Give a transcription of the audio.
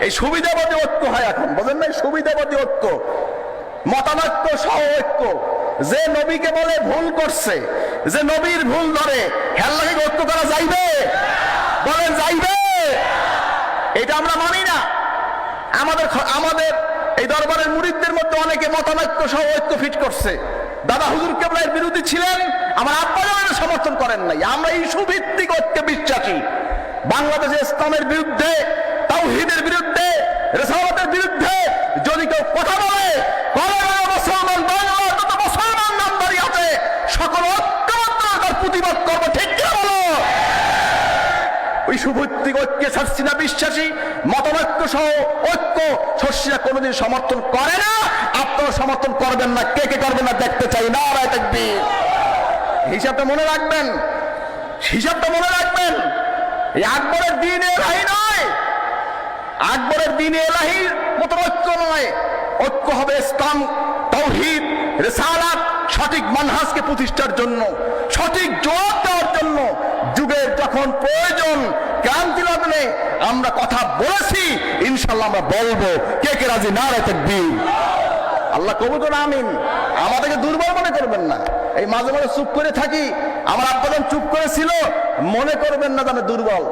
এই সুবিধাবাদী ঐক্য হয় এখন, বোঝেন না সুবিধাবাদী ঐক্য। মতানৈক্য সহ ঐক্য যে নবীকে বলে ভুল করছে, যে নবীর ভুল ধরে, হেল্লাকে ঐক্য করা যাইবে? বলেন, যাইবে? এটা আমরা মানি না। আমাদের আমাদের এই দরবারের মুরিদদের মধ্যে অনেকে মতানৈক্য সহ ঐক্য ফিট করছে। দাদা হুজুর কেবলার বিরোধী ছিলেন, আমার আব্বা যেমন সমর্থন করেন নাই। আমরা ইস্যু ভিত্তিক ঐক্যে বিশ্বাসী। বাংলাদেশে ইসলামের বিরুদ্ধে তাওহীদের বিরুদ্ধে, রেসালতের বিরুদ্ধে যদি কেউ কথা বলে বিশ্বাসী সহ ঐক্য শস্যা কোনোদিন সমর্থন করে না, আপনারা সমর্থন করবেন না, কে কে করবেন না দেখতে চাই না রায় দেখবি হিসাবটা মনে রাখবেন, হিসাবটা মনে রাখবেন, এই আকবরের দিন এলাহি নয় আকবরের দিনে এলাহির মতো ঐক্য নয়। ঐক্য হবে ইসলাম, তৌহিদ, রেসালাত, সঠিক মানহাজকে প্রতিষ্ঠার জন্য, সঠিক জবাব দেওয়ার জন্য। যুগের যখন প্রয়োজন ক্রান্তি লগ্নে আমরা কথা বলেছি ইনশাল্লাহ আমরা বলব। কে কে রাজি? না রে থাকবি আল্লাহ কবুতর আমিন। আমাদেরকে দুর্বল মনে করবেন না। এই মাঝে মাঝে চুপ করে থাকি। আমার আব্বা চুপ করেছিল, মনে করবেন না যে দুর্বল।